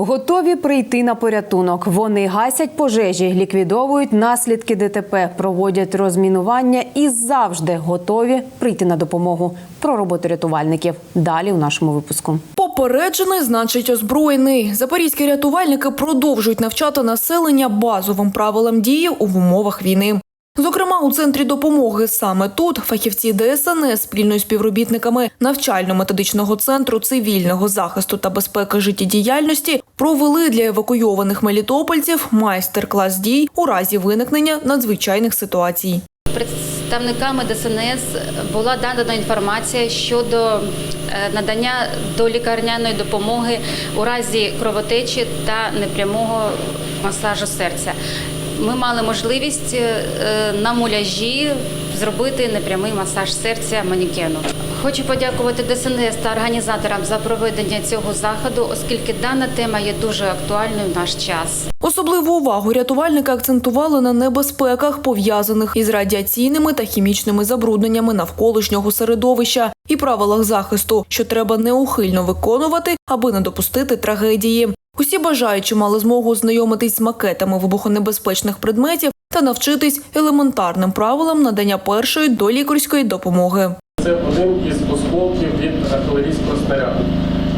Готові прийти на порятунок. Вони гасять пожежі, ліквідовують наслідки ДТП, проводять розмінування і завжди готові прийти на допомогу. Про роботу рятувальників далі у нашому випуску. Попереджений значить озброєний. Запорізькі рятувальники продовжують навчати населення базовим правилам дії у умовах війни. Зокрема, у центрі допомоги саме тут фахівці ДСНС спільно з співробітниками навчально-методичного центру цивільного захисту та безпеки життєдіяльності провели для евакуйованих мелітопольців майстер-клас дій у разі виникнення надзвичайних ситуацій. Представниками ДСНС була надана інформація щодо е, надання долікарняної допомоги у разі кровотечі та непрямого масажу серця. Ми мали можливість е, на муляжі зробити непрямий масаж серця манікену. Хочу подякувати ДСНС та організаторам за проведення цього заходу, оскільки дана тема є дуже актуальною в наш час. Особливу увагу рятувальники акцентували на небезпеках, пов'язаних із радіаційними та хімічними забрудненнями навколишнього середовища і правилах захисту, що треба неухильно виконувати, аби не допустити трагедії. Усі бажаючі мали змогу ознайомитись з макетами вибухонебезпечних предметів та навчитись елементарним правилам надання першої долікарської допомоги. Це один із осколків від артилерійського снаряду.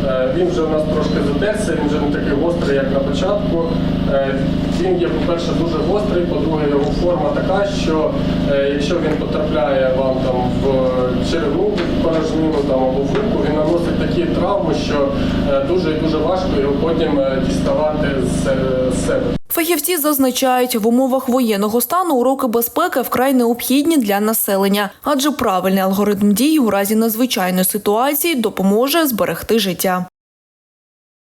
Е, Він вже у нас трошки затерся, він вже не такий гострий, як на початку. Е, Він є, по-перше, дуже гострий, по-друге, його форма така, що е, якщо він потрапляє вам там в черевну в порожнину або в руку, такі травми, що е, дуже дуже важко його потім е, діставати е, з себе. Фахівці зазначають, в умовах воєнного стану уроки безпеки вкрай необхідні для населення, адже правильний алгоритм дій у разі надзвичайної ситуації допоможе зберегти життя.